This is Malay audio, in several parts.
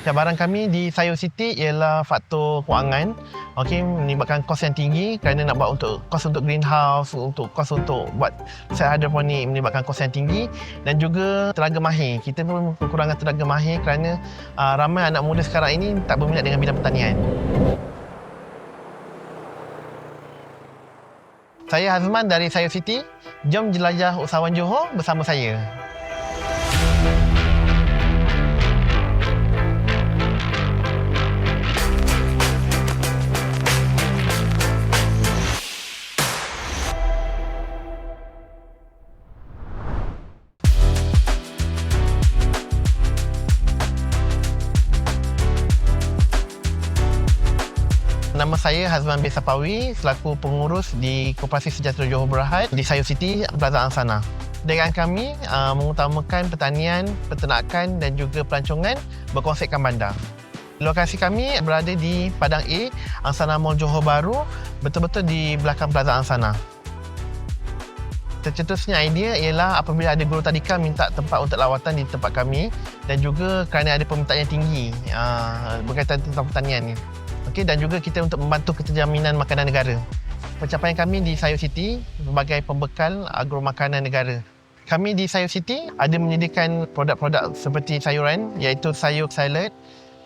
Cabaran kami di Sayur City ialah faktor kewangan. Okey, menyebabkan kos yang tinggi kerana nak buat untuk kos untuk greenhouse, untuk kos untuk buat set hidroponik menyebabkan kos yang tinggi dan juga tenaga mahir. Kita pun kekurangan tenaga mahir kerana uh, ramai anak muda sekarang ini tak berminat dengan bidang pertanian. Saya Hazman dari Sayur City. Jom jelajah usahawan Johor bersama saya. Nama saya Hazman bin Sapawi selaku pengurus di Koperasi Sejahtera Johor Berhad di Sayur City, Plaza Angsana. Dengan kami uh, mengutamakan pertanian, peternakan dan juga pelancongan berkonsepkan bandar. Lokasi kami berada di Padang A, Angsana Mall Johor Bahru, betul-betul di belakang Plaza Angsana. Tercetusnya idea ialah apabila ada guru tadika minta tempat untuk lawatan di tempat kami dan juga kerana ada permintaan yang tinggi uh, berkaitan tentang pertanian ni. Okey dan juga kita untuk membantu keterjaminan makanan negara. Pencapaian kami di Sayur City sebagai pembekal agro makanan negara. Kami di Sayur City ada menyediakan produk-produk seperti sayuran iaitu sayur salad,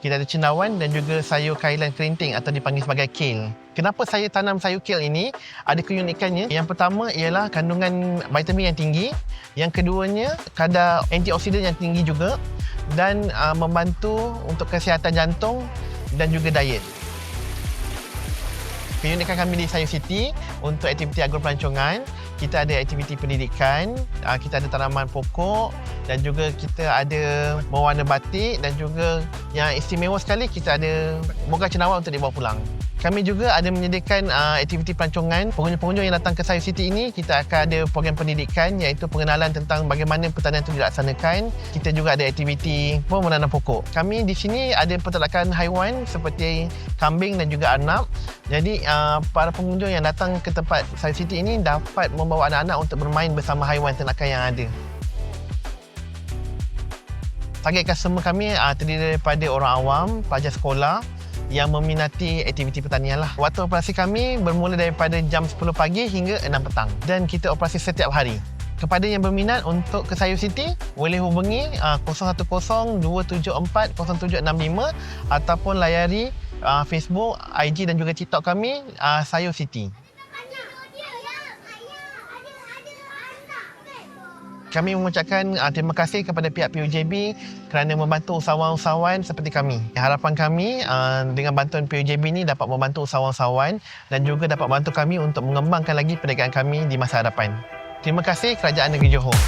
kita ada cendawan dan juga sayur kailan kerinting atau dipanggil sebagai kale. Kenapa saya tanam sayur kale ini? Ada keunikannya. Yang pertama ialah kandungan vitamin yang tinggi. Yang keduanya kadar antioksidan yang tinggi juga dan uh, membantu untuk kesihatan jantung dan juga diet. Keunikan kami di Sayur City untuk aktiviti agro pelancongan, kita ada aktiviti pendidikan, ah, kita ada tanaman pokok dan juga kita ada mewarna batik dan juga yang istimewa sekali kita ada boga cendawan untuk dibawa pulang. Kami juga ada menyediakan uh, aktiviti pelancongan. Pengunjung-pengunjung yang datang ke Sayur City ini, kita akan ada program pendidikan iaitu pengenalan tentang bagaimana pertanian itu dilaksanakan. Kita juga ada aktiviti pun menanam pokok. Kami di sini ada peternakan haiwan seperti kambing dan juga arnab. Jadi uh, para pengunjung yang datang ke tempat Sayur City ini dapat membawa anak-anak untuk bermain bersama haiwan ternakan yang ada. Target customer kami uh, terdiri daripada orang awam, pelajar sekolah, yang meminati aktiviti pertanian lah. Waktu operasi kami bermula daripada jam 10 pagi hingga 6 petang dan kita operasi setiap hari. Kepada yang berminat untuk ke Sayur City, boleh hubungi uh, 010-274-0765 ataupun layari uh, Facebook, IG dan juga TikTok kami uh, Sayur City. Kami mengucapkan uh, terima kasih kepada pihak PUJB kerana membantu usahawan-usahawan seperti kami. Harapan kami uh, dengan bantuan PUJB ini dapat membantu usahawan-usahawan dan juga dapat membantu kami untuk mengembangkan lagi perniagaan kami di masa hadapan. Terima kasih Kerajaan Negeri Johor.